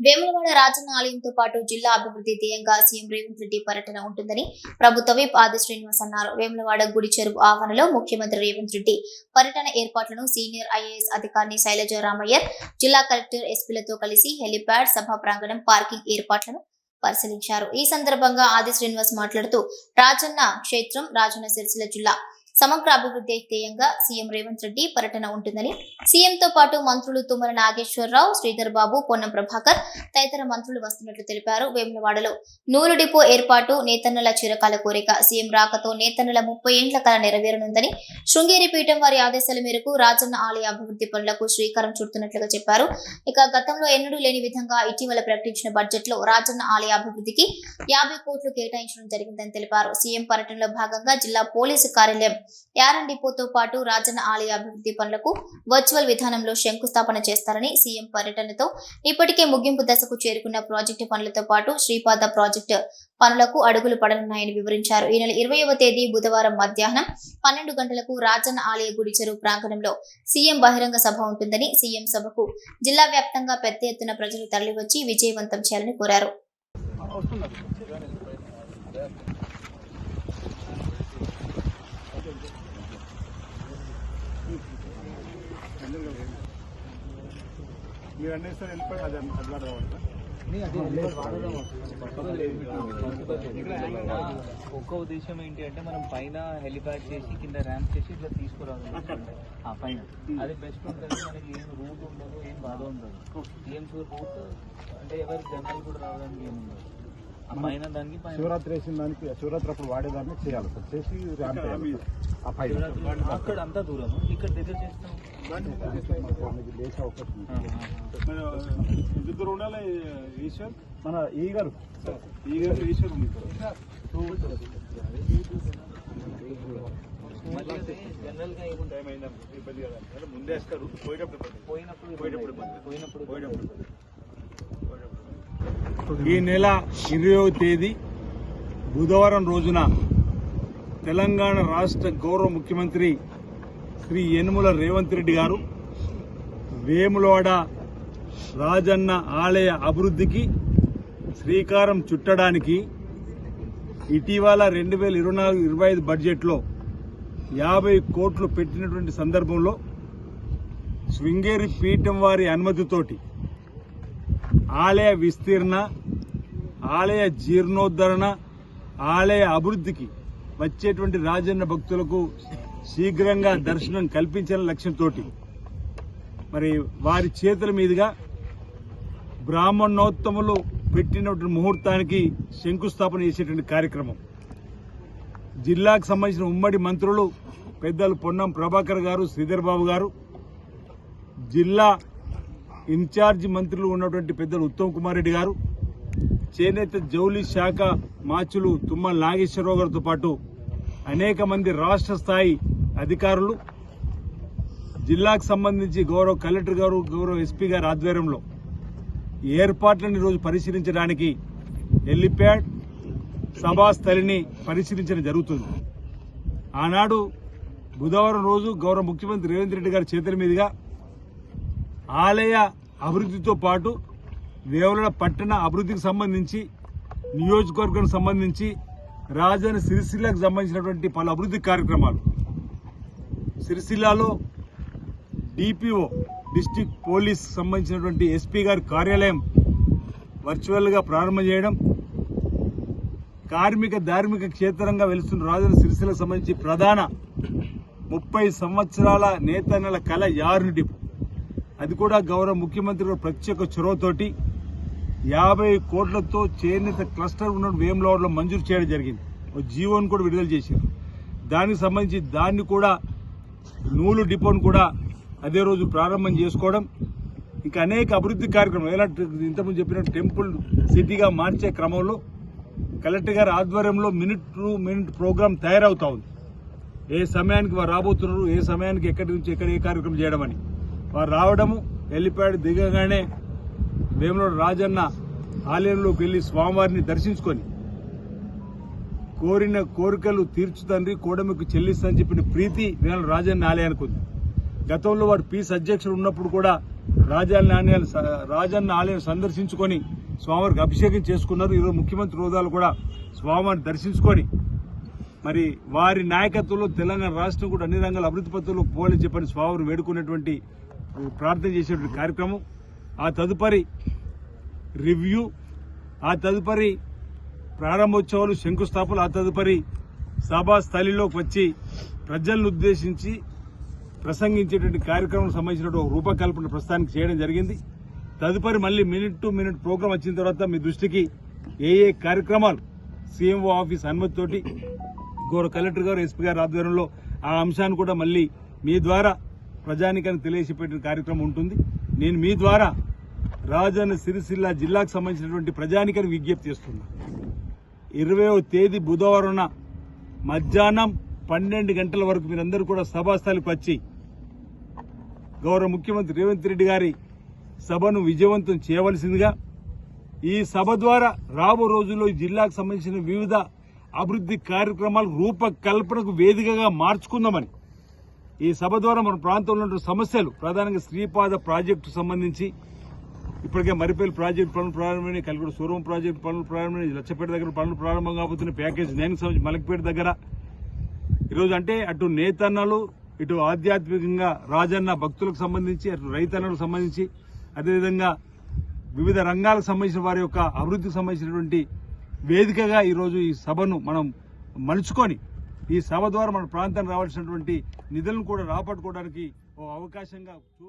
వేములవాడ రాజన్న ఆలయంతో పాటు జిల్లా అభివృద్ధి ధ్యేయంగా సీఎం రేవంత్ రెడ్డి పర్యటన ఉంటుందని ప్రభుత్వ విప్ ఆది శ్రీనివాస్ అన్నారు. వేములవాడ గుడి చెరువు ఆవరణలో ముఖ్యమంత్రి రేవంత్ రెడ్డి పర్యటన ఏర్పాట్లను సీనియర్ ఐఏఎస్ అధికారిని శైలజ రామయ్యర్ జిల్లా కలెక్టర్ ఎస్పీలతో కలిసి హెలిప్యాడ్ సభా ప్రాంగణం పార్కింగ్ ఏర్పాట్లను పరిశీలించారు. ఈ సందర్భంగా ఆది శ్రీనివాస్ మాట్లాడుతూ రాజన్న క్షేత్రం రాజన్న సిరిసిల్ల జిల్లా సమగ్ర అభివృద్ధి ధ్యేయంగా సీఎం రేవంత్ రెడ్డి పర్యటన ఉంటుందని. సీఎంతో పాటు మంత్రులు తుమ్మల నాగేశ్వరరావు శ్రీధర్ బాబు పొన్నం ప్రభాకర్ తదితర మంత్రులు వస్తున్నట్లు తెలిపారు వేములవాడలో. నూరు డిపో ఏర్పాటు నేతన్నల చిరకాల కోరిక సీఎం రాకతో నేతన్నల ముప్పై ఏండ్ల కల నెరవేరనుందని. శృంగేరి పీఠం వారి ఆదేశాల మేరకు రాజన్న ఆలయ అభివృద్ధి పనులకు శ్రీకారం చుడుతున్నట్లుగా చెప్పారు. ఇక గతంలో ఎన్నడూ లేని విధంగా ఇటీవల ప్రకటించిన బడ్జెట్లో రాజన్న ఆలయ అభివృద్ధికి యాభై కోట్లు కేటాయించడం జరిగిందని తెలిపారు. సీఎం పర్యటనలో భాగంగా జిల్లా పోలీసు కార్యాలయం యారన్ డిపోతో పాటు రాజన్న ఆలయ అభివృద్ధి పనులకు వర్చువల్ విధానంలో శంకుస్థాపన చేస్తారని సీఎం పర్యటనతో ఇప్పటికే ముగింపు దశకు చేరుకున్న ప్రాజెక్టు పనులతో పాటు శ్రీపాద ప్రాజెక్టు పనులకు అడుగులు పడనున్నాయని వివరించారు. ఈ నెల ఇరవైవ తేదీ బుధవారం మధ్యాహ్నం పన్నెండు గంటలకు రాజన్న ఆలయ గుడి చెరువు ప్రాంగణంలో సీఎం బహిరంగ సభ ఉంటుందని సీఎం సభకు జిల్లా వ్యాప్తంగా పెద్ద ఎత్తున ప్రజలు తరలివచ్చి విజయవంతం చేయాలని కోరారు. మీరు అన్నీ సార్ వెళ్ళిపోయి అది అది కూడా రావాలి ఒక్క ఉద్దేశం ఏంటి అంటే మనం పైన హెలిప్యాడ్ చేసి కింద ర్యాంప్ చేసి ఇట్లా తీసుకురావాలి. ఆ పైన. అది బెస్ట్ ఉంటుంది మనకి ఏం రూట్ ఉండదు ఏం బాధ ఉండదు. ఏం రూట్ అంటే ఎవరు జనాలు కూడా రావడానికి ఏం ఉండదు. శివరాత్రి వేసిన దానికి శివరాత్రి అప్పుడు వాడేదాన్ని చేయాలి. సార్ చేసి అక్కడ అంతా దూరం ఇక్కడ దగ్గర చేస్తాం. ఇద్దరు ఉండాలి ఈశ్వర్ మన ఈ గారు ఈగర్ ఈశ్వర్ ఉంది జనరల్గా టైం అయిందా ఇబ్బంది కదా ముందే వేస్తారు పోయేటప్పుడు పోయినప్పుడు పోయేటప్పుడు పోయినప్పుడు పోయేటప్పుడు ఈ నెల ఇరవయవ తేదీ బుధవారం రోజున తెలంగాణ రాష్ట్ర గౌరవ ముఖ్యమంత్రి శ్రీ యనుమల రేవంత్ రెడ్డి గారు వేములోడ రాజన్న ఆలయ అభివృద్ధికి శ్రీకారం చుట్టడానికి ఇటీవల రెండు వేల ఇరవై నాలుగు ఇరవై ఐదు బడ్జెట్లో యాభై కోట్లు పెట్టినటువంటి సందర్భంలో శృంగేరి పీఠం వారి అనుమతితోటి ఆలయ విస్తీర్ణ ఆలయ జీర్ణోద్ధరణ ఆలయ అభివృద్ధికి వచ్చేటువంటి రాజన్న భక్తులకు శీఘ్రంగా దర్శనం కల్పించిన లక్ష్యంతో మరి వారి చేతుల మీదుగా బ్రాహ్మణోత్తములు పెట్టినటువంటి ముహూర్తానికి శంకుస్థాపన చేసేటువంటి కార్యక్రమం. జిల్లాకు సంబంధించిన ఉమ్మడి మంత్రులు పెద్దలు పొన్నం ప్రభాకర్ గారు శ్రీధర్ బాబు గారు జిల్లా ఇన్ఛార్జ్ మంత్రులు ఉన్నటువంటి పెద్దలు ఉత్తమ్ కుమార్ రెడ్డి గారు చేనేత జౌలి శాఖ మాచులు తుమ్మల నాగేశ్వరరావు గారితో పాటు అనేక మంది రాష్ట్ర స్థాయి అధికారులు జిల్లాకు సంబంధించి గౌరవ కలెక్టర్ గారు గౌరవ ఎస్పీ గారి ఆధ్వర్యంలో ఏర్పాట్లను ఈరోజు పరిశీలించడానికి హెలిప్యాడ్ సభాస్థలిని పరిశీలించడం జరుగుతుంది. ఆనాడు బుధవారం రోజు గౌరవ ముఖ్యమంత్రి రేవంత్ రెడ్డి గారి చేతుల మీదుగా ఆలయ అభివృద్ధితో పాటు వేములవాడ పట్టణ అభివృద్ధికి సంబంధించి నియోజకవర్గానికి సంబంధించి రాజధాని సిరిసిల్లకు సంబంధించినటువంటి పలు అభివృద్ధి కార్యక్రమాలు సిరిసిల్లాలో డిపిఓ డిస్టిక్ పోలీస్ సంబంధించినటువంటి ఎస్పీ గారి కార్యాలయం వర్చువల్గా ప్రారంభం చేయడం కార్మిక ధార్మిక క్షేత్రంగా వెలుస్తున్న రాజన సిరిసిల్లకు సంబంధించి ప్రధాన ముప్పై సంవత్సరాల నేతన్నల కళ యారుని డిపో. అది కూడా గౌరవ ముఖ్యమంత్రి ప్రత్యేక చొరవతోటి యాభై కోట్లతో చేనేత క్లస్టర్ ఉన్న వేములవాడలో మంజూరు చేయడం జరిగింది. ఓ జీవోను కూడా విడుదల చేశారు. దానికి సంబంధించి దాన్ని కూడా నూలు డిపోను కూడా అదే రోజు ప్రారంభం చేసుకోవడం. ఇంకా అనేక అభివృద్ధి కార్యక్రమాలు ఎలా ఇంతకుముందు చెప్పిన టెంపుల్ సిటీగా మార్చే క్రమంలో కలెక్టర్ గారి ఆధ్వర్యంలో మినిట్ టు మినిట్ ప్రోగ్రామ్ తయారవుతా ఉంది. ఏ సమయానికి వారు రాబోతున్నారు ఏ సమయానికి ఎక్కడి నుంచి ఎక్కడ ఏ కార్యక్రమం చేయడం అని వారు రావడము వెళ్ళిపోయాడు దిగగానే వేములవాడ రాజన్న ఆలయంలోకి వెళ్ళి స్వామివారిని దర్శించుకొని కోరిన కోరికలు తీర్చు తండ్రి కూడమికి చెల్లిస్తా అని చెప్పిన ప్రీతి నేను రాజన్న ఆలయానికి ఉంది. గతంలో వాడు పీస్ అధ్యక్షుడు ఉన్నప్పుడు కూడా రాజన్న ఆలయాలు రాజన్న ఆలయం సందర్శించుకొని స్వామివారికి అభిషేకం చేసుకున్నారు. ఈరోజు ముఖ్యమంత్రి హోదాలు కూడా స్వామివారిని దర్శించుకొని మరి వారి నాయకత్వంలో తెలంగాణ రాష్ట్రం కూడా అన్ని రంగాల అభివృద్ధి పత్రంలో పోలని చెప్పని స్వామివారు వేడుకునేటువంటి ప్రార్థన చేసేటువంటి కార్యక్రమం. ఆ తదుపరి రివ్యూ ఆ తదుపరి ప్రారంభోత్సవాలు శంకుస్థాపనలు ఆ తదుపరి సభాస్థలిలోకి వచ్చి ప్రజలను ఉద్దేశించి ప్రసంగించేటువంటి కార్యక్రమం సంబంధించినటువంటి ఒక రూపకల్పన ప్రస్తుతానికి చేయడం జరిగింది. తదుపరి మళ్ళీ మినిట్ టు మినిట్ ప్రోగ్రాం వచ్చిన తర్వాత మీ దృష్టికి ఏ ఏ కార్యక్రమాలు సీఎంఓ ఆఫీస్ అనుమతితోటి గౌరవ కలెక్టర్ గారు ఎస్పీ గారు ఆధ్వర్యంలో ఆ అంశాన్ని కూడా మళ్ళీ మీ ద్వారా ప్రజానికాన్ని తెలియజేపే కార్యక్రమం ఉంటుంది. నేను మీ ద్వారా రాజన్న సిరిసిల్ల జిల్లాకు సంబంధించినటువంటి ప్రజానికాన్ని విజ్ఞప్తి చేస్తున్నాను ఇరవయో తేదీ బుధవారం మధ్యాహ్నం పన్నెండు గంటల వరకు మీరందరూ కూడా సభాస్థలికి వచ్చి గౌరవ ముఖ్యమంత్రి రేవంత్ రెడ్డి గారి సభను విజయవంతం చేయవలసిందిగా ఈ సభ ద్వారా రాబో రోజుల్లో ఈ జిల్లాకు సంబంధించిన వివిధ అభివృద్ధి కార్యక్రమాలు రూపకల్పనకు వేదికగా మార్చుకుందామని ఈ సభ ద్వారా మన ప్రాంతంలో ఉన్న సమస్యలు ప్రధానంగా శ్రీపాద ప్రాజెక్టు సంబంధించి ఇప్పటికే మరిపల్లి ప్రాజెక్టు పనులు ప్రారంభమైన కలిగూడ సూరం ప్రాజెక్టు పనులు ప్రారంభమైన లచ్చపేట దగ్గర పనులు ప్రారంభం కాబోతున్న ప్యాకేజ్ నేను సంబంధించి మలక్పేట దగ్గర. ఈరోజు అంటే అటు నేతన్నలు ఇటు ఆధ్యాత్మికంగా రాజన్న భక్తులకు సంబంధించి అటు రైతన్నలకు సంబంధించి అదేవిధంగా వివిధ రంగాలకు సంబంధించిన వారి యొక్క అభివృద్ధికి సంబంధించినటువంటి వేదికగా ఈరోజు ఈ సభను మనం మలుచుకొని ఈ సభ ద్వారా మన ప్రాంతానికి రావాల్సినటువంటి నిధులను కూడా రాపట్టుకోవడానికి ఓ అవకాశంగా చూ